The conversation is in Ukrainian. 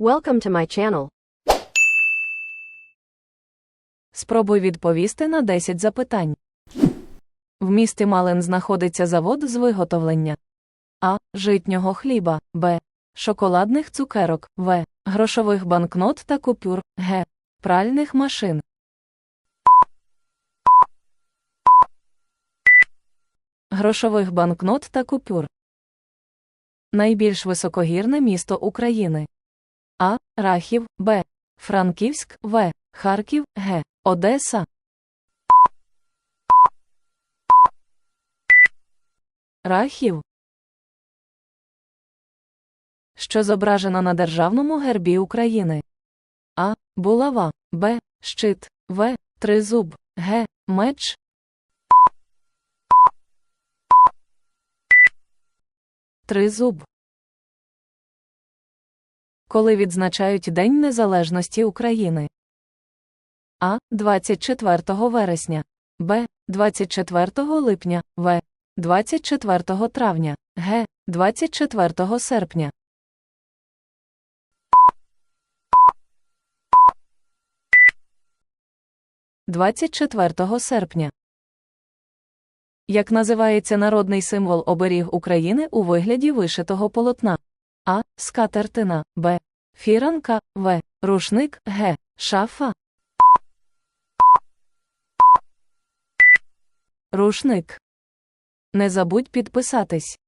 Welcome to my channel. Спробуй відповісти на 10 запитань. В місті Малин знаходиться завод з виготовлення А. Житнього хліба, Б. Шоколадних цукерок, В. Грошових банкнот та купюр, Г. Пральних машин. Грошових банкнот та купюр. Найбільш високогірне місто України. А. Рахів, Б. Франківськ, В. Харків, Г. Одеса. Рахів. Що зображено на державному гербі України? А. Булава, Б. Щит, В. Тризуб, Г. Меч. Тризуб. Коли відзначають День Незалежності України? А. 24 вересня, Б. 24 липня, В. 24 травня, Г. 24 серпня. Двадцять четвертого серпня. Як називається народний символ оберіг України у вигляді вишитого полотна? А. Скатертина, Б. Фіранка, В. Рушник, Г. Шафа. Рушник. Не забудь підписатись.